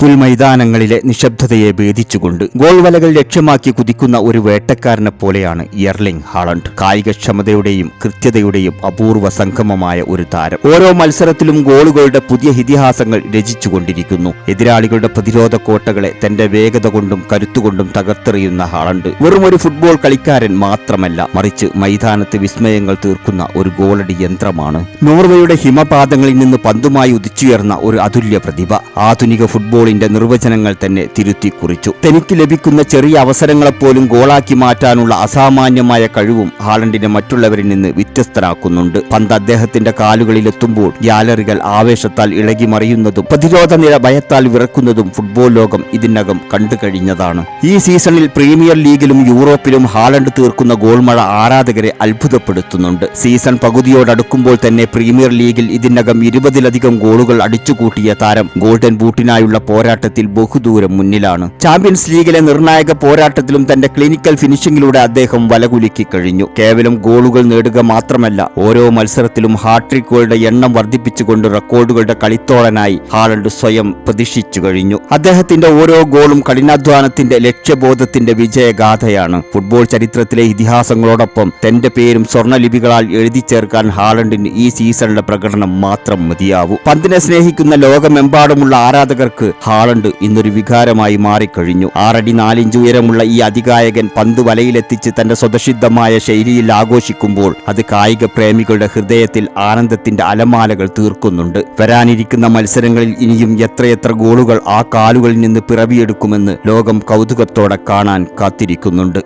പുൽമൈതാനങ്ങളിലെ നിശബ്ദതയെ ഭേദിച്ചുകൊണ്ട് goal വലകൾ ലക്ഷ്യമാക്കി കുതിക്കുന്ന ഒരു വേട്ടക്കാരനെ പോലെയാണ് ഇയർലിംഗ് ഹാളണ്ട്. കായികക്ഷമതയുടെയും കൃത്യതയുടെയും അപൂർവ സംഗമമായ ഒരു താരം. ഓരോ മത്സരത്തിലും ഗോളുകളുടെ പുതിയ ഇതിഹാസങ്ങൾ രചിച്ചുകൊണ്ടിരിക്കുന്നു. എതിരാളികളുടെ പ്രതിരോധ കോട്ടകളെ തന്റെ വേഗത കൊണ്ടും കരുത്തുകൊണ്ടും തകർത്തെറിയുന്ന ഹാളണ്ട്. വെറും ഒരു ഫുട്ബോൾ കളിക്കാരൻ മാത്രമല്ല മറിച്ച് മൈതാനത്ത് വിസ്മയങ്ങൾ തീർക്കുന്ന ഒരു ഗോളടി യന്ത്രമാണ്. നോർവേയുടെ ഹിമപാതങ്ങളിൽ നിന്ന് പന്തുമായി ഉദിച്ചുയർന്ന ഒരു അതുല്യ പ്രതിഭ. ആധുനിക ഫുട്ബോളിന്റെ നിർവചനങ്ങൾ തന്നെ തിരുത്തി കുറിച്ചു തനിക്ക് ലഭിക്കുന്ന ചെറിയ അവസരങ്ങളെപ്പോലും ഗോളാക്കി മാറ്റാനുള്ള അസാമാന്യമായ കഴിവും ഹാളണ്ടിനെ മറ്റുള്ളവരിൽ നിന്ന് വ്യത്യസ്തരാക്കുന്നുണ്ട്. പന്ത് അദ്ദേഹത്തിന്റെ കാലുകളിലെത്തുമ്പോൾ ഗ്യാലറികൾ ആവേശത്താൽ ഇളകി മറിയുന്നതും പ്രതിരോധ നിര ഭയത്താൽ വിറക്കുന്നതും ഫുട്ബോൾ ലോകം ഇതിനകം കണ്ടു കഴിഞ്ഞതാണ് ഈ സീസണിൽ പ്രീമിയർ ലീഗിലും യൂറോപ്പിലും ഹാളണ്ട് തീർക്കുന്ന ഗോൾമഴ ആരാധകരെ അത്ഭുതപ്പെടുത്തുന്നുണ്ട്. സീസൺ പകുതിയോടടുക്കുമ്പോൾ തന്നെ പ്രീമിയർ ലീഗിൽ ഇതിനകം ഇരുപതിലധികം ഗോളുകൾ അടിച്ചുകൂട്ടിയ താരം ഗോൾഡൻ ബൂട്ടിനായുള്ള പോരാട്ടത്തിൽ ബഹുദൂരം മുന്നിലാണ്. ചാമ്പ്യൻസ് ലീഗിലെ നിർണായക പോരാട്ടത്തിലും തന്റെ ക്ലിനിക്കൽ ഫിനിഷിംഗിലൂടെ അദ്ദേഹം വലകുലുക്കി കഴിഞ്ഞു. കേവലം ഗോളുകൾ നേടുക മാത്രമല്ല ഓരോ മത്സരത്തിലും ഹാട്രിക്കുകളുടെ എണ്ണം വർദ്ധിപ്പിച്ചുകൊണ്ട് റെക്കോർഡുകളുടെ കളിത്തോളനായി ഹാളണ്ട് സ്വയം പ്രതിഷ്ഠിച്ചു കഴിഞ്ഞു. അദ്ദേഹത്തിന്റെ ഓരോ ഗോളും കഠിനാധ്വാനത്തിന്റെ ലക്ഷ്യബോധത്തിന്റെ വിജയഗാഥയാണ്. ഫുട്ബോൾ ചരിത്രത്തിലെ ഇതിഹാസങ്ങളോടൊപ്പം തന്റെ പേരും സ്വർണലിപികളാൽ എഴുതി ചേർക്കാൻ ഹാളണ്ടിന് ഈ സീസണിലെ പ്രകടനം മാത്രം മതിയാവൂ. പന്തിനെ സ്നേഹിക്കുന്ന ലോകമെമ്പാടുമുള്ള ആരാധകർക്ക് ഹാളണ്ട് ഇന്നൊരു വികാരമായി മാറിക്കഴിഞ്ഞു. ആറടി നാലിഞ്ച് ഉയരമുള്ള ഈ അതികായകൻ പന്ത് വലയിലെത്തിച്ച് തന്റെ സ്വതസിദ്ധമായ ശൈലിയിൽ ആഘോഷിക്കുമ്പോൾ അത് കായിക പ്രേമികളുടെ ഹൃദയത്തിൽ ആനന്ദത്തിന്റെ അലമാലകൾ തീർക്കുന്നുണ്ട്. വരാനിരിക്കുന്ന മത്സരങ്ങളിൽ ഇനിയും എത്രയെത്ര ഗോളുകൾ ആ കാലുകളിൽ നിന്ന് പിറവിയെടുക്കുമെന്ന് ലോകം കൗതുകത്തോടെ കാണാൻ കാത്തിരിക്കുന്നുണ്ട്.